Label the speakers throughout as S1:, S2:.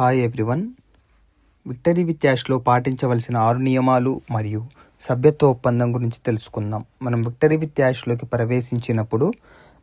S1: Hi everyone victory with యాష్లో పాటించవలసిన ఆరు నియమాలు మరియు సభ్యత్వ ఒప్పందం గురించి తెలుసుకుందాం. మనం విక్టరీ విత్ యాష్లోకి ప్రవేశించినప్పుడు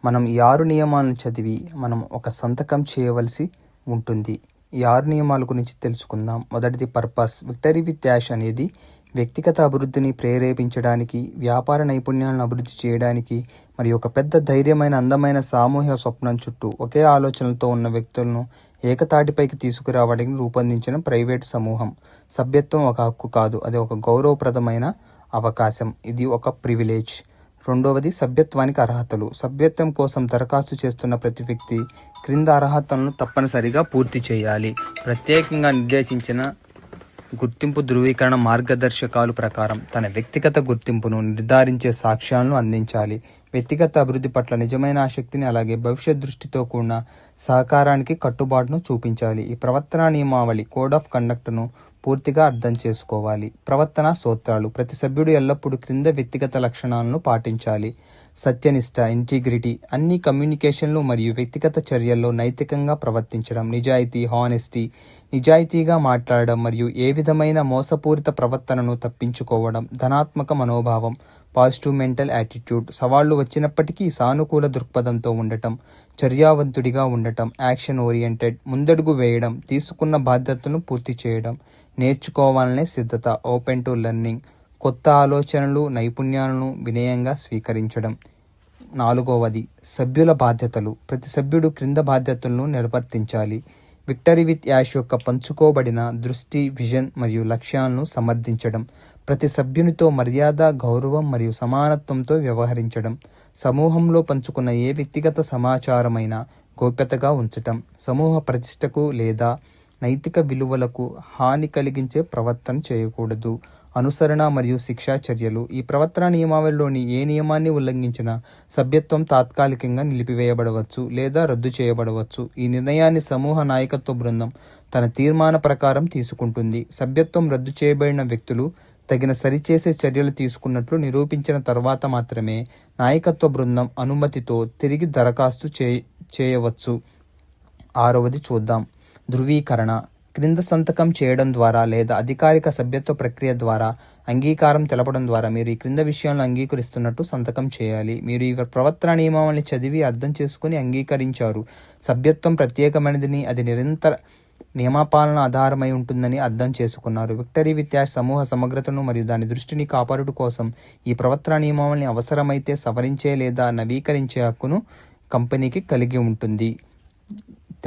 S1: మనం ఈ ఆరు నియమాలను చదివి మనం ఒక సంతకం చేయవలసి ఉంటుంది. ఈ ఆరు నియమాల గురించి తెలుసుకుందాం. మొదటిది పర్పస్ విక్టరీ విత్ యాష్ అనేది వ్యక్తిగత అభివృద్ధిని ప్రేరేపించడానికి వ్యాపార నైపుణ్యాలను అభివృద్ధి చేయడానికి మరియు ఒక పెద్ద ధైర్యమైన అందమైన సామూహిక స్వప్నం చుట్టూ ఒకే ఆలోచనలతో ఉన్న వ్యక్తులను ఏకతాటిపైకి తీసుకురావడానికి రూపొందించిన ప్రైవేట్ సమూహం. సభ్యత్వం ఒక హక్కు కాదు అది ఒక గౌరవప్రదమైన అవకాశం. ఇది ఒక ప్రివిలేజ్. రెండవది సభ్యత్వానికి అర్హతలు. సభ్యత్వం కోసం దరఖాస్తు చేస్తున్న ప్రతి వ్యక్తి క్రింద అర్హతలను తప్పనిసరిగా పూర్తి చేయాలి. ప్రత్యేకంగా నిర్దేశించిన గుర్తింపు ధృవీకరణ మార్గదర్శకాలు ప్రకారం తన వ్యక్తిగత గుర్తింపును నిర్ధారించే సాక్ష్యాలను అందించాలి. వ్యక్తిగత అభివృద్ధి పట్ల నిజమైన ఆసక్తిని అలాగే భవిష్యత్ దృష్టితో కూడిన సహకారానికి కట్టుబాటును చూపించాలి. ఈ ప్రవర్తన నియమావళి కోడ్ ఆఫ్ కండక్ట్ను పూర్తిగా అర్థం చేసుకోవాలి. ప్రవర్తన సూత్రాలు ప్రతి సభ్యుడు ఎల్లప్పుడూ క్రింద వ్యక్తిగత లక్షణాలను పాటించాలి. సత్యనిష్ట ఇంటిగ్రిటీ అన్ని కమ్యూనికేషన్లు మరియు వ్యక్తిగత చర్యల్లో నైతికంగా ప్రవర్తించడం నిజాయితీ హానెస్టీ నిజాయితీగా మాట్లాడడం మరియు ఏ విధమైన మోసపూరిత ప్రవర్తనను తప్పించుకోవడం ధనాత్మక మనోభావం పాజిటివ్ మెంటల్ యాటిట్యూడ్ సవాళ్ళు వచ్చినప్పటికీ సానుకూల దృక్పథంతో ఉండటం చర్యావంతుడిగా ఉండటం యాక్షన్ ఓరియంటెడ్ ముందడుగు వేయడం తీసుకున్న బాధ్యతలను పూర్తి చేయడం నేర్చుకోవాలనే సిద్ధత ఓపెన్ టు లెర్నింగ్ కొత్త ఆలోచనలు నైపుణ్యాలను వినయంగా స్వీకరించడం. నాలుగవది సభ్యుల బాధ్యతలు. ప్రతి సభ్యుడు క్రింద బాధ్యతలను నిర్వర్తించాలి. విక్టరీ విత్ యాష్ యొక్క పంచుకోబడిన దృష్టి విజన్ మరియు లక్ష్యాలను సమర్థించడం ప్రతి సభ్యునితో మర్యాద గౌరవం మరియు సమానత్వంతో వ్యవహరించడం సమూహంలో పంచుకున్న ఏ వ్యక్తిగత సమాచారమైన గోప్యతగా ఉంచటం సమూహ ప్రతిష్టకు లేదా నైతిక విలువలకు హాని కలిగించే ప్రవర్తన చేయకూడదు. అనుసరణ మరియు శిక్షా చర్యలు. ఈ ప్రవర్తన నియమావళిలోని ఏ నియమాన్ని ఉల్లంఘించినా సభ్యత్వం తాత్కాలికంగా నిలిపివేయబడవచ్చు లేదా రద్దు చేయబడవచ్చు. ఈ నిర్ణయాన్ని సమూహ నాయకత్వ బృందం తన తీర్మాన ప్రకారం తీసుకుంటుంది. సభ్యత్వం రద్దు చేయబడిన వ్యక్తులు తగిన సరిచేసే చర్యలు తీసుకున్నట్లు నిరూపించిన తర్వాత మాత్రమే నాయకత్వ బృందం అనుమతితో తిరిగి దరఖాస్తు చే చేయవచ్చు. ఆరవది చూద్దాం. ధృవీకరణ. క్రింద సంతకం చేయడం ద్వారా లేదా అధికారిక సభ్యత్వ ప్రక్రియ ద్వారా అంగీకారం తెలపడం ద్వారా మీరు ఈ క్రింద విషయాలను అంగీకరిస్తున్నట్టు సంతకం చేయాలి. మీరు ఈ ప్రవర్తన నియమావళిని చదివి అర్థం చేసుకుని అంగీకరించారు. సభ్యత్వం ప్రత్యేకమైనదని అది నిరంతర నియమపాలన ఆధారమై ఉంటుందని అర్థం చేసుకున్నారు. విక్టరీ విత్యాష్ సమూహ సమగ్రతను మరియు దాని దృష్టిని కాపాడుట కోసం ఈ ప్రవర్తన నియమావళిని అవసరమైతే సవరించే లేదా నవీకరించే హక్కును కంపెనీకి కలిగి ఉంటుంది.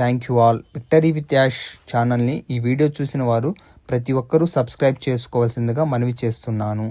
S1: Thank you all. Victory with Ash ఛానల్ని ఈ వీడియో చూసిన వారు ప్రతి ఒక్కరూ సబ్స్క్రైబ్ చేసుకోవాల్సిందిగా మనవి చేస్తున్నాను.